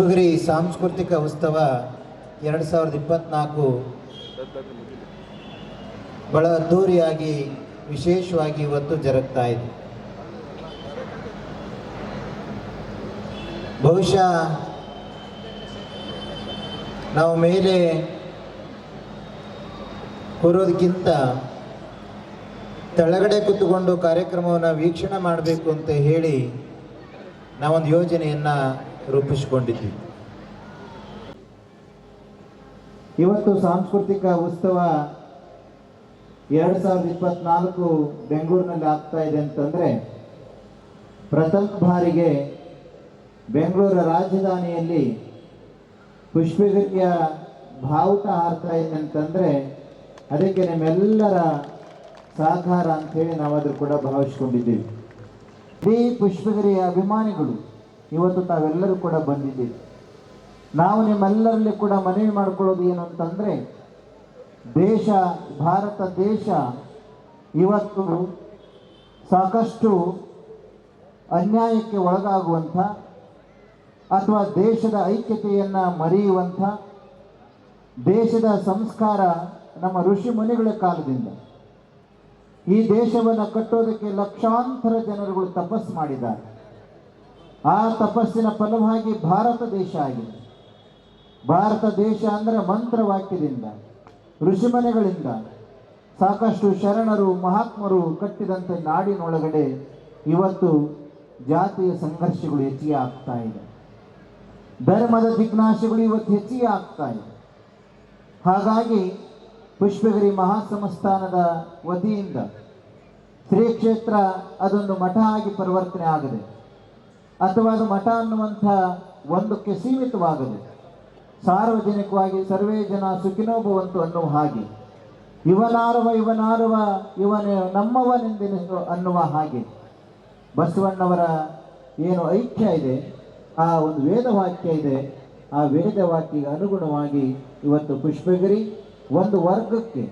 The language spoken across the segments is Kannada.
ಪುಷ್ಪಗಿರಿ ಸಾಂಸ್ಕೃತಿಕ ಉತ್ಸವ ಎರಡು ಸಾವಿರದ ಇಪ್ಪತ್ತ್ನಾಲ್ಕು ಬಹಳ ಅದ್ಧೂರಿಯಾಗಿ ವಿಶೇಷವಾಗಿ ಇವತ್ತು ಜರುಗ್ತಾ ಇದೆ. ಬಹುಶಃ ನಾವು ಮೇಲೆ ಕೂರೋದಕ್ಕಿಂತ ತೆಳಗಡೆ ಕೂತ್ಕೊಂಡು ಕಾರ್ಯಕ್ರಮವನ್ನು ವೀಕ್ಷಣೆ ಮಾಡಬೇಕು ಅಂತ ಹೇಳಿ ನಾವೊಂದು ಯೋಜನೆಯನ್ನು ರೂಪಿಸಿಕೊಂಡಿದ್ವಿ. ಇವತ್ತು ಸಾಂಸ್ಕೃತಿಕ ಉತ್ಸವ ಎರಡು ಸಾವಿರದ ಇಪ್ಪತ್ನಾಲ್ಕು ಬೆಂಗಳೂರಿನಲ್ಲಿ ಆಗ್ತಾ ಇದೆ ಅಂತಂದರೆ ಪ್ರಥಮ ಬಾರಿಗೆ ಬೆಂಗಳೂರ ರಾಜಧಾನಿಯಲ್ಲಿ ಪುಷ್ಪಗಿರಿಯ ಬಾವುಟ ಹಾರ್ತಾ ಇದೆ ಅಂತಂದರೆ, ಅದಕ್ಕೆ ನಿಮ್ಮೆಲ್ಲರ ಸಹಕಾರ ನಾವು ಅದ್ರ ಕೂಡ ಭಾವಿಸ್ಕೊಂಡಿದ್ದೀವಿ. ಈ ಪುಷ್ಪಗಿರಿಯ ಅಭಿಮಾನಿಗಳು ಇವತ್ತು ತಾವೆಲ್ಲರೂ ಕೂಡ ಬಂದಿದ್ದೀವಿ ನಾವು ನಿಮ್ಮೆಲ್ಲರಲ್ಲಿ ಕೂಡ ಮನವಿ ಮಾಡ್ಕೊಳ್ಳೋದು ಏನು ಅಂತಂದರೆ, ದೇಶ, ಭಾರತ ದೇಶ ಇವತ್ತು ಸಾಕಷ್ಟು ಅನ್ಯಾಯಕ್ಕೆ ಒಳಗಾಗುವಂಥ ಅಥವಾ ದೇಶದ ಐಕ್ಯತೆಯನ್ನು ಮರೆಯುವಂಥ ದೇಶದ ಸಂಸ್ಕಾರ ನಮ್ಮ ಋಷಿ ಮುನಿಗಳ ಕಾಲದಿಂದ ಈ ದೇಶವನ್ನು ಕಟ್ಟೋದಕ್ಕೆ ಲಕ್ಷಾಂತರ ಜನರುಗಳು ತಪಸ್ಸು ಮಾಡಿದ್ದಾರೆ. ಆ ತಪಸ್ಸಿನ ಫಲವಾಗಿ ಭಾರತ ದೇಶ ಆಗಿದೆ. ಭಾರತ ದೇಶ ಅಂದರೆ ಮಂತ್ರವಾಕ್ಯದಿಂದ ಋಷಿಮನೆಗಳಿಂದ ಸಾಕಷ್ಟು ಶರಣರು, ಮಹಾತ್ಮರು ಕಟ್ಟಿದಂತೆ ನಾಡಿನೊಳಗಡೆ ಇವತ್ತು ಜಾತಿಯ ಸಂಘರ್ಷಗಳು ಹೆಚ್ಚಿಗೆ ಆಗ್ತಾ ಇದೆ. ಧರ್ಮದ ಜಿಜ್ಞಾಸೆಗಳು ಇವತ್ತು ಹೆಚ್ಚಿಗೆ ಆಗ್ತಾ ಇದೆ. ಹಾಗಾಗಿ ಪುಷ್ಪಗಿರಿ ಮಹಾಸಂಸ್ಥಾನದ ವತಿಯಿಂದ ಶ್ರೀ ಕ್ಷೇತ್ರ ಅದೊಂದು ಮಠ ಆಗಿ ಪರಿವರ್ತನೆ ಆಗದೆ. ಅಥವಾ ಅದು ಮಠ ಅನ್ನುವಂಥ ಒಂದಕ್ಕೆ ಸೀಮಿತವಾಗದು ಸಾರ್ವಜನಿಕವಾಗಿ ಸರ್ವೇ ಜನ ಸುಖಿನೋಭವಂತು ಅನ್ನುವ ಹಾಗೆ. ಇವನಾರವ ಇವನಾರವ, ಇವನ ನಮ್ಮವನೆಂದೆನಿಸು ಅನ್ನುವ ಹಾಗೆ. ಬಸವಣ್ಣವರ ಏನು ಐಕ್ಯ ಇದೆ, ಆ ಒಂದು ವೇದವಾಕ್ಯ ಇದೆ, ಆ ವೇದವಾಕ್ಯಗೆ ಅನುಗುಣವಾಗಿ ಇವತ್ತು ಪುಷ್ಪಗಿರಿ ಒಂದು ವರ್ಗಕ್ಕೆ,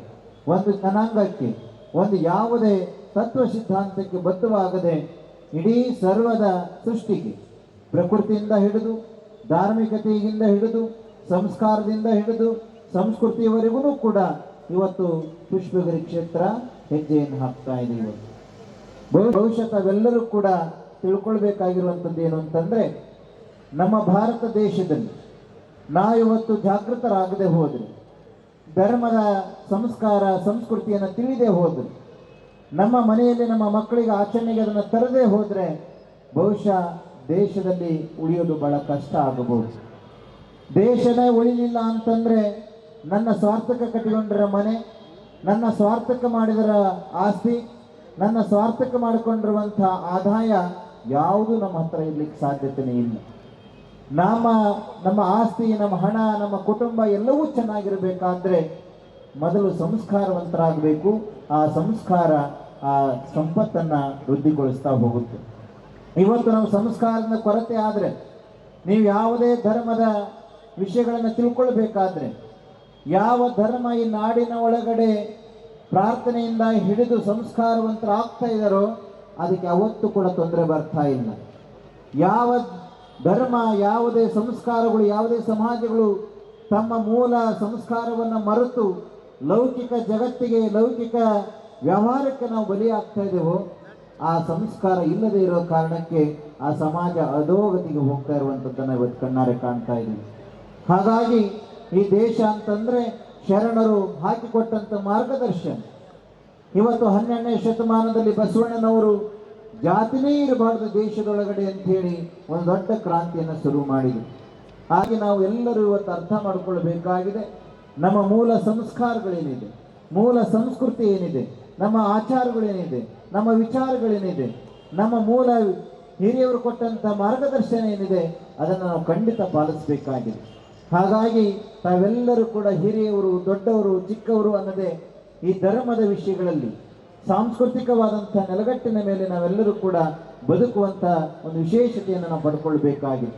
ಒಂದು ಜನಾಂಗಕ್ಕೆ, ಒಂದು ಯಾವುದೇ ತತ್ವ ಸಿದ್ಧಾಂತಕ್ಕೆ ಬದ್ಧವಾಗದೆ ಇಡೀ ಸರ್ವದ ಸೃಷ್ಟಿಗೆ, ಪ್ರಕೃತಿಯಿಂದ ಹಿಡಿದು, ಧಾರ್ಮಿಕತೆಯಿಂದ ಹಿಡಿದು, ಸಂಸ್ಕಾರದಿಂದ ಹಿಡಿದು, ಸಂಸ್ಕೃತಿಯವರೆಗೂ ಕೂಡ ಇವತ್ತು ಪುಷ್ಪಗಿರಿ ಕ್ಷೇತ್ರ ಹೆಜ್ಜೆಯನ್ನು ಹಾಕ್ತಾ ಇದೆ ಇವತ್ತು. ಬಹು- ಬಹುಶಃ ತಾವೆಲ್ಲರೂ ಕೂಡ ತಿಳ್ಕೊಳ್ಬೇಕಾಗಿರುವಂಥದ್ದು ಏನು ಅಂತಂದರೆ, ನಮ್ಮ ಭಾರತ ದೇಶದಲ್ಲಿ ನಾವಿವತ್ತು ಜಾಗೃತರಾಗದೆ ಹೋದರೆ, ಧರ್ಮದ ಸಂಸ್ಕಾರ, ಸಂಸ್ಕೃತಿಯನ್ನು ತಿಳಿದೇ ಹೋದರೆ ನಮ್ಮ ಮನೆಯಲ್ಲಿ ನಮ್ಮ ಮಕ್ಕಳಿಗೆ ಆಚರಣೆಗೆ ಅದನ್ನು ತರದೇ ಹೋದರೆ ಬಹುಶಃ ದೇಶದಲ್ಲಿ ಉಳಿಯೋದು ಬಹಳ ಕಷ್ಟ ಆಗಬಹುದು. ದೇಶನೇ ಉಳಿಲಿಲ್ಲ ಅಂತಂದರೆ ನನ್ನ ಸ್ವಾರ್ಥಕ್ಕೆ ಕಟ್ಟಿಕೊಂಡಿರ ಮನೆ, ನನ್ನ ಸ್ವಾರ್ಥಕ್ಕೆ ಮಾಡಿದರ ಆಸ್ತಿ, ನನ್ನ ಸ್ವಾರ್ಥಕ್ಕೆ ಮಾಡಿಕೊಂಡಿರುವಂಥ ಆದಾಯ ಯಾವುದು ನಮ್ಮ ಹತ್ರ ಇರ್ಲಿಕ್ಕೆ ಸಾಧ್ಯತೆನೇ ಇಲ್ಲ. ನಮ್ಮ ನಮ್ಮ ಆಸ್ತಿ, ನಮ್ಮ ಹಣ, ನಮ್ಮ ಕುಟುಂಬ ಎಲ್ಲವೂ ಚೆನ್ನಾಗಿರಬೇಕಾದ್ರೆ ಮೊದಲು ಸಂಸ್ಕಾರವಂತರಾಗಬೇಕು, ಆ ಸಂಸ್ಕಾರ, ಆ ಸಂಪತ್ತನ್ನು ವೃದ್ಧಿಗೊಳಿಸ್ತಾ ಹೋಗುತ್ತೆ. ಇವತ್ತು ನಾವು ಸಂಸ್ಕಾರದ ಕೊರತೆ ಆದರೆ, ನೀವು ಯಾವುದೇ ಧರ್ಮದ ವಿಷಯಗಳನ್ನು ತಿಳ್ಕೊಳ್ಬೇಕಾದ್ರೆ, ಯಾವ ಧರ್ಮ ಈ ನಾಡಿನ ಒಳಗಡೆ ಪ್ರಾರ್ಥನೆಯಿಂದ ಹಿಡಿದು ಸಂಸ್ಕಾರವಂತರಾಗ್ತಾ ಇದ್ದಾರೋ, ಅದಕ್ಕೆ ಅವತ್ತು ಕೂಡ ತೊಂದರೆ ಬರ್ತಾ ಇಲ್ಲ. ಯಾವ ಧರ್ಮ, ಯಾವುದೇ ಸಂಸ್ಕಾರಗಳು, ಯಾವುದೇ ಸಮಾಜಗಳು ತಮ್ಮ ಮೂಲ ಸಂಸ್ಕಾರವನ್ನು ಮರೆತು ಲೌಕಿಕ ಜಗತ್ತಿಗೆ ಲೌಕಿಕ ವ್ಯವಹಾರಕ್ಕೆ ನಾವು ಬಲಿಯಾಗ್ತಾ ಇದ್ದೇವೋ, ಆ ಸಂಸ್ಕಾರ ಇಲ್ಲದೆ ಇರೋ ಕಾರಣಕ್ಕೆ ಆ ಸಮಾಜ ಅಧೋಗತಿಗೆ ಹೋಗ್ತಾ ಇರುವಂಥದ್ದನ್ನು ಇವತ್ತು ಕಣ್ಣಾರೆ ಕಾಣ್ತಾ ಇದ್ದೀವಿ. ಹಾಗಾಗಿ ಈ ದೇಶ ಅಂತಂದ್ರೆ ಶರಣರು ಹಾಕಿಕೊಟ್ಟಂಥ ಮಾರ್ಗದರ್ಶನ. ಇವತ್ತು ಹನ್ನೆರಡನೇ ಶತಮಾನದಲ್ಲಿ ಬಸವಣ್ಣನವರು ಜಾತಿನೇ ಇರಬಾರ್ದು ದೇಶದೊಳಗಡೆ ಅಂತ ಹೇಳಿ ಒಂದು ದೊಡ್ಡ ಕ್ರಾಂತಿಯನ್ನು ಶುರು ಮಾಡಿದರು. ಹಾಗೆ ನಾವು ಎಲ್ಲರೂ ಇವತ್ತು ಅರ್ಥ ಮಾಡಿಕೊಳ್ಬೇಕಾಗಿದೆ. ನಮ್ಮ ಮೂಲ ಸಂಸ್ಕಾರಗಳೇನಿದೆ, ಮೂಲ ಸಂಸ್ಕೃತಿ ಏನಿದೆ, ನಮ್ಮ ಆಚಾರಗಳೇನಿದೆ, ನಮ್ಮ ವಿಚಾರಗಳೇನಿದೆ, ನಮ್ಮ ಮೂಲ ಹಿರಿಯವರು ಕೊಟ್ಟಂಥ ಮಾರ್ಗದರ್ಶನ ಏನಿದೆ, ಅದನ್ನು ನಾವು ಖಂಡಿತ ಪಾಲಿಸಬೇಕಾಗಿದೆ. ಹಾಗಾಗಿ ತಾವೆಲ್ಲರೂ ಕೂಡ ಹಿರಿಯವರು, ದೊಡ್ಡವರು, ಚಿಕ್ಕವರು ಅನ್ನದೇ ಈ ಧರ್ಮದ ವಿಷಯಗಳಲ್ಲಿ, ಸಾಂಸ್ಕೃತಿಕವಾದಂಥ ನೆಲಗಟ್ಟಿನ ಮೇಲೆ ನಾವೆಲ್ಲರೂ ಕೂಡ ಬದುಕುವಂಥ ಒಂದು ವಿಶೇಷತೆಯನ್ನು ನಾವು ಪಡ್ಕೊಳ್ಬೇಕಾಗಿದೆ.